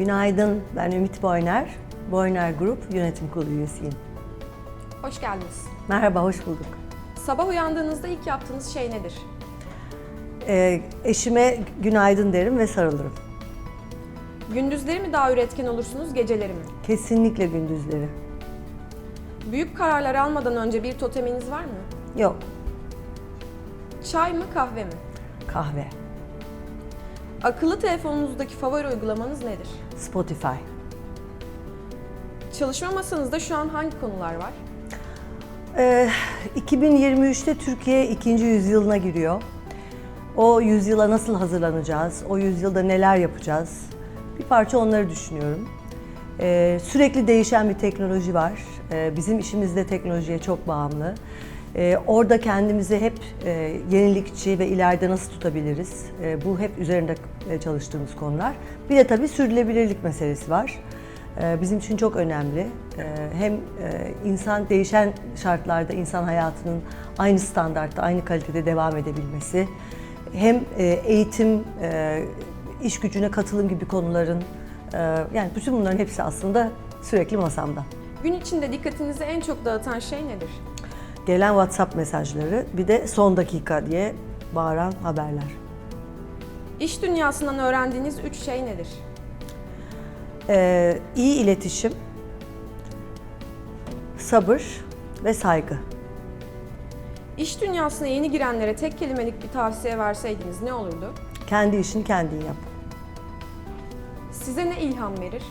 Günaydın, ben Ümit Boyner. Boyner Group Yönetim Kurulu üyesiyim. Hoş geldiniz. Merhaba, hoş bulduk. Sabah uyandığınızda ilk yaptığınız şey nedir? Ee, eşime günaydın derim ve sarılırım. Gündüzleri mi daha üretken olursunuz, geceleri mi? Kesinlikle gündüzleri. Büyük kararlar almadan önce bir toteminiz var mı? Yok, Çay mı, kahve mi? kahve, Akıllı telefonunuzdaki favori uygulamanız nedir? Spotify. Çalışma masanızda şu an hangi konular var? Ee, 2023'te Türkiye ikinci yüzyılına giriyor. O yüzyıla nasıl hazırlanacağız? O yüzyılda neler yapacağız? Bir parça onları düşünüyorum. Ee, sürekli değişen bir teknoloji var. Ee, bizim işimiz de teknolojiye çok bağımlı. Ee, orada kendimizi hep e, yenilikçi ve ileride nasıl tutabiliriz? Ee, bu hep üzerinde e, çalıştığımız konular. Bir de tabii sürdürülebilirlik meselesi var. Ee, bizim için çok önemli. Ee, Hem e, insan değişen şartlarda insan hayatının aynı standartta, aynı kalitede devam edebilmesi, hem e, eğitim, e, iş gücüne katılım gibi konuların, e, yani bütün bunların hepsi aslında sürekli masamda. Gün içinde dikkatinizi en çok dağıtan şey nedir? Gelen WhatsApp mesajları, bir de son dakika diye bağıran haberler. İş dünyasından öğrendiğiniz üç şey nedir? Ee, iyi iletişim, sabır ve saygı. İş dünyasına yeni girenlere tek kelimelik bir tavsiye verseydiniz ne olurdu? Kendi işini kendin yap. Size ne ilham verir?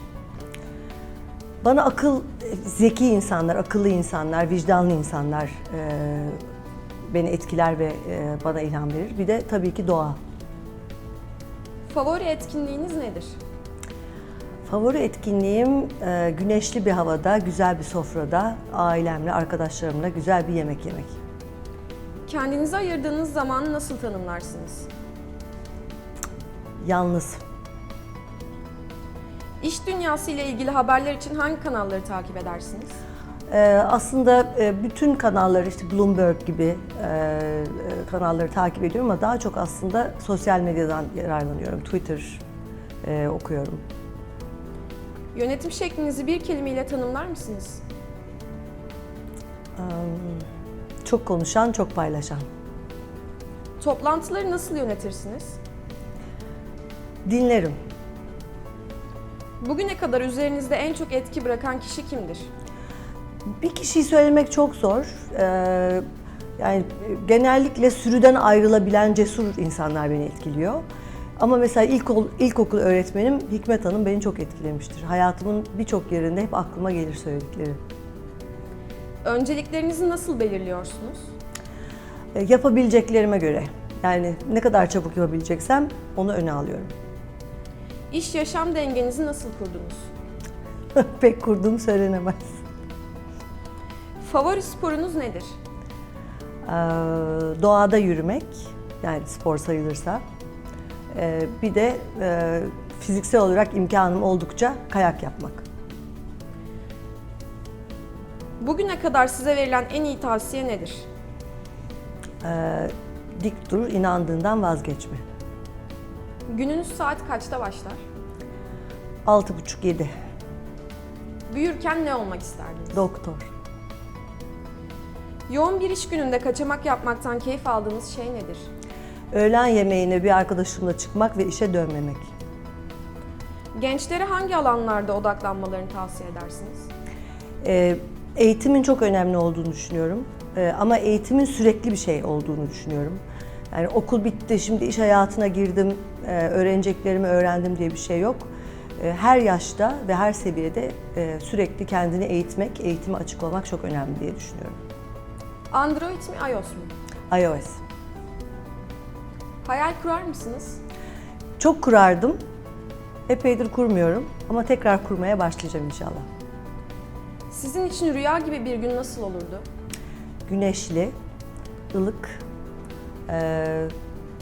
Bana akıl, zeki insanlar, akıllı insanlar, vicdanlı insanlar e, beni etkiler ve e, bana ilham verir. Bir de tabii ki doğa. Favori etkinliğiniz nedir? Favori etkinliğim e, güneşli bir havada, güzel bir sofrada, ailemle, arkadaşlarımla güzel bir yemek yemek. Kendinize ayırdığınız zamanı nasıl tanımlarsınız? Yalnız. İş dünyası ile ilgili haberler için hangi kanalları takip edersiniz? E, aslında e, bütün kanalları işte Bloomberg gibi e, e, kanalları takip ediyorum ama daha çok aslında sosyal medyadan yararlanıyorum. Twitter okuyorum. Yönetim şeklinizi bir kelimeyle tanımlar mısınız? Çok konuşan, çok paylaşan. Toplantıları nasıl yönetirsiniz? Dinlerim. Bugüne kadar üzerinizde en çok etki bırakan kişi kimdir? Bir kişiyi söylemek çok zor. Ee, yani genellikle sürüden ayrılabilen cesur insanlar beni etkiliyor. Ama mesela ilkokul, ilkokul öğretmenim Hikmet Hanım beni çok etkilemiştir. Hayatımın birçok yerinde hep aklıma gelir söyledikleri. Önceliklerinizi nasıl belirliyorsunuz? Ee, yapabileceklerime göre. Yani ne kadar çabuk yapabileceksem onu öne alıyorum. İş yaşam dengenizi nasıl kurdunuz? Pek kurduğum söylenemez. Favori sporunuz nedir? Ee, doğada yürümek, yani spor sayılırsa. Ee, bir de e, fiziksel olarak imkanım oldukça kayak yapmak. Bugüne kadar size verilen en iyi tavsiye nedir? Ee, dik dur, inandığından vazgeçme. Gününüz saat kaçta başlar? 6.30-7, Büyürken ne olmak isterdiniz? doktor. Yoğun bir iş gününde kaçamak yapmaktan keyif aldığınız şey nedir? Öğlen yemeğine bir arkadaşımla çıkmak ve işe dönmemek. Gençlere hangi alanlarda odaklanmalarını tavsiye edersiniz? Ee, eğitimin çok önemli olduğunu düşünüyorum. Ee, ama eğitimin sürekli bir şey olduğunu düşünüyorum. Yani okul bitti, şimdi iş hayatına girdim, e, öğreneceklerimi öğrendim diye bir şey yok. E, her yaşta ve her seviyede e, sürekli kendini eğitmek, eğitime açık olmak çok önemli diye düşünüyorum. Android mi, iOS mu? iOS. Hayal kurar mısınız? Çok kurardım, epeydir kurmuyorum ama tekrar kurmaya başlayacağım inşallah. Sizin için rüya gibi bir gün nasıl olurdu? Güneşli, ılık,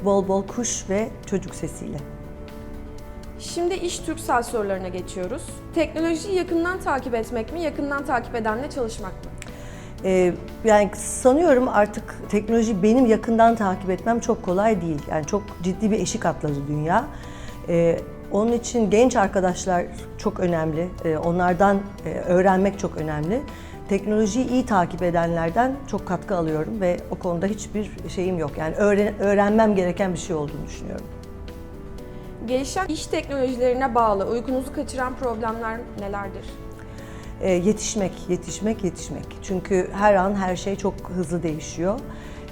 bol bol kuş ve çocuk sesiyle. Şimdi iş Türksel sorularına geçiyoruz. Teknolojiyi yakından takip etmek mi, yakından takip edenle çalışmak mı? Ee, yani sanıyorum artık teknoloji benim yakından takip etmem çok kolay değil. Yani çok ciddi bir eşik atladı dünya. Ee, Onun için genç arkadaşlar çok önemli. Ee, Onlardan e, öğrenmek çok önemli. Teknolojiyi iyi takip edenlerden çok katkı alıyorum ve o konuda hiçbir şeyim yok. Yani öğren- öğrenmem gereken bir şey olduğunu düşünüyorum. Gelişen iş teknolojilerine bağlı uykunuzu kaçıran problemler nelerdir? E, yetişmek, yetişmek, yetişmek. Çünkü her an her şey çok hızlı değişiyor.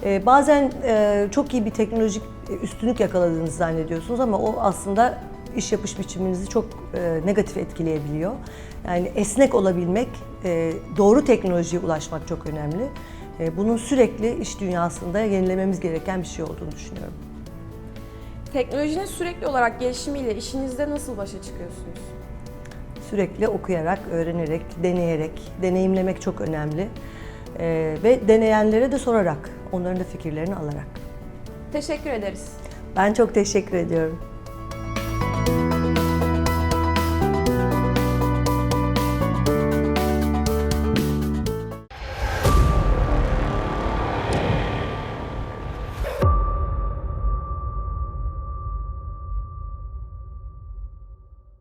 E, bazen e, çok iyi bir teknolojik üstünlük yakaladığınızı zannediyorsunuz ama o aslında iş yapış biçiminizi çok e, negatif etkileyebiliyor. Yani esnek olabilmek, e, doğru teknolojiye ulaşmak çok önemli. E, bunun sürekli iş dünyasında yenilememiz gereken bir şey olduğunu düşünüyorum. Teknolojinin sürekli olarak gelişimiyle işinizde nasıl başa çıkıyorsunuz? Sürekli okuyarak, öğrenerek, deneyerek, deneyimlemek çok önemli. E, ve deneyenlere de sorarak, onların da fikirlerini alarak. Teşekkür ederiz. Ben çok teşekkür ediyorum.